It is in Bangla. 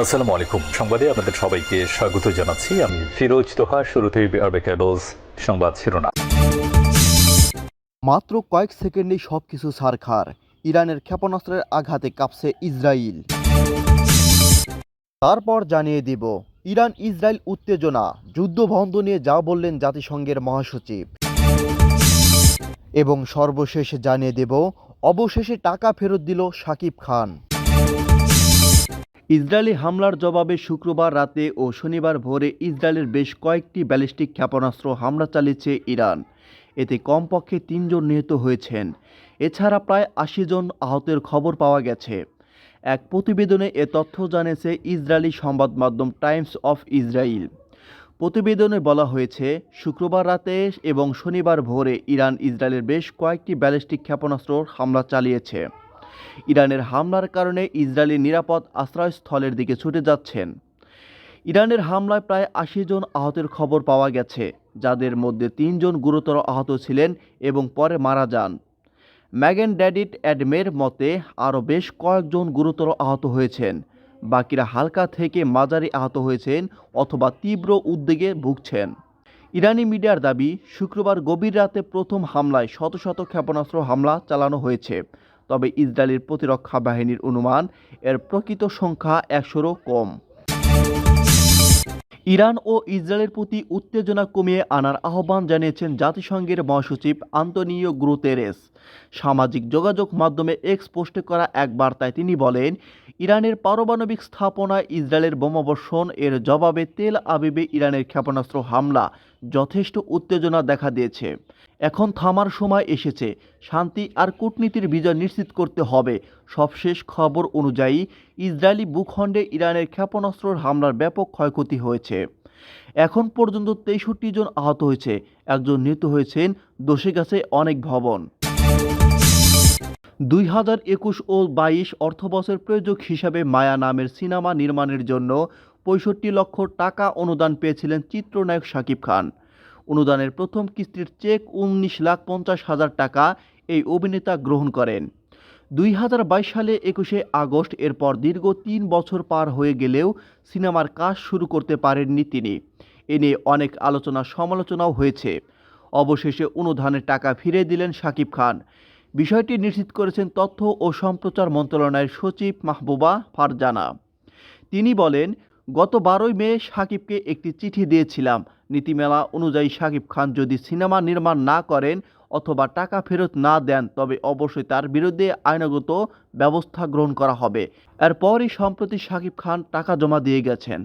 আসসালামু আলাইকুম। সংবাদে আপনাদের সবাইকে স্বাগত জানাচ্ছি। আমি ফিরোজ তোহা শুরুতেই আরবে ক্যাডলস সংবাদ শিরোনাম। মাত্র কয়েক সেকেন্ডেই সবকিছু সারখার ইরানের ক্ষেপণাস্ত্রের আঘাতে কাঁপছে ইসরায়েল তারপর জানিয়ে দিব, ইরান ইসরায়েল উত্তেজনা যুদ্ধ বন্ধ নিয়ে যা বললেন জাতিসংঘের মহাসচিব। এবং সর্বশেষ জানিয়ে দেব, অবশেষে টাকা ফেরত দিল সাকিব খান। ইসরায়েলি হামলার জবাবে শুক্রবার রাতে ও শনিবার ভোরে ইসরায়েলের বেশ কয়েকটি ব্যালিস্টিক ক্ষেপণাস্ত্র হামলা চালিয়েছে ইরান। এতে কমপক্ষে তিনজন নিহত হয়েছেন। এছাড়া প্রায় আশি জন আহতের খবর পাওয়া গেছে। এক প্রতিবেদনে এ তথ্য জানিয়েছে ইসরায়েলি সংবাদ মাধ্যম টাইমস অফ ইসরায়েল প্রতিবেদনে বলা হয়েছে, শুক্রবার রাতে এবং শনিবার ভোরে ইরান ইসরায়েলের বেশ কয়েকটি ব্যালিস্টিক ক্ষেপণাস্ত্র হামলা চালিয়েছে। ইরানের হামলার কারণে ইসরায়েলি নিরাপদ আশ্রয়স্থলের দিকে ছুটে যাচ্ছেন। ইরানের হামলায় প্রায় আশি জন আহতের খবর পাওয়া গেছে, যাদের মধ্যে তিনজন গুরুতর আহত ছিলেন এবং পরে মারা যান। ম্যাগেন ড্যাডিট অ্যাডমের মতে, আরও বেশ কয়েকজন গুরুতর আহত হয়েছেন। বাকিরা হালকা থেকে মাঝারি আহত হয়েছেন অথবা তীব্র উদ্বেগে ভুগছেন। ইরানি মিডিয়ার দাবি, শুক্রবার গভীর রাতে প্রথম হামলায় শত শত ক্ষেপণাস্ত্র হামলা চালানো হয়েছে। তবে ইসরায়েলের প্রতিরক্ষা বাহিনীর অনুমান, এর প্রকৃত সংখ্যা একশোরও কম। ইরান ও ইসরায়েলের প্রতি উত্তেজনা কমিয়ে আনার আহ্বান জানিয়েছেন জাতিসংঘের মহাসচিব আন্তনিও গ্রুতেরেস সামাজিক যোগাযোগ মাধ্যমে এক্স পোস্টে করা এক বার্তায় তিনি বলেন ইরানের পারমাণবিক স্থাপনায় ইসরায়েলের বোমাবর্ষণ এর জবাবে তেল আবিবে ইরানের ক্ষেপণাস্ত্র হামলা, যথেষ্ট উত্তেজনা দেখা দিয়েছে। এখন থামার সময় এসেছে। শান্তি আর কূটনীতির বিজয় নিশ্চিত করতে হবে। সবশেষ খবর অনুযায়ী, ইসরায়েলি ভূখণ্ডে ইরানের ক্ষেপণাস্ত্রের হামলার ব্যাপক ক্ষয়ক্ষতি হয়েছে। এখন পর্যন্ত তেষট্টি জন আহত হয়েছে। একজন নিহত হয়েছেন। দোষে গেছে অনেক ভবন। দুই হাজার একুশ ও বাইশ অর্থবছর প্রয়োজক হিসাবে মায়া নামের সিনেমা নির্মাণের জন্য পঁয়ষট্টি লক্ষ টাকা অনুদান পেয়েছিলেন চিত্রনায়ক শাকিব খান। অনুদানের প্রথম কিস্তির চেক উনিশ লাখ পঞ্চাশ হাজার টাকা এই অভিনেতা গ্রহণ করেন। দুই হাজার বাইশ সালে একুশে আগস্ট এরপর দীর্ঘ তিন বছর পার হয়ে গেলেও সিনেমার কাজ শুরু করতে পারেননি তিনি। এ নিয়ে অনেক আলোচনা সমালোচনাও হয়েছে। অবশেষে অনুদানের টাকা ফিরে দিলেন শাকিব খান। বিষয়টি নিশ্চিত করেছেন তথ্য ও সম্প্রচার মন্ত্রণালয়ের সচিব মাহবুবা ফারজানা। তিনি বলেন, গত বারোই মে সাকিবকে একটি চিঠি দিয়েছিলাম। নীতিমেলা অনুযায়ী সাকিব খান যদি সিনেমা নির্মাণ না করেন অথবা টাকা ফেরত না দেন, তবে অবশ্যই তার বিরুদ্ধে আইনগত ব্যবস্থা গ্রহণ করা হবে। এরপরই সম্প্রতি সাকিব খান টাকা জমা দিয়ে গেছেন।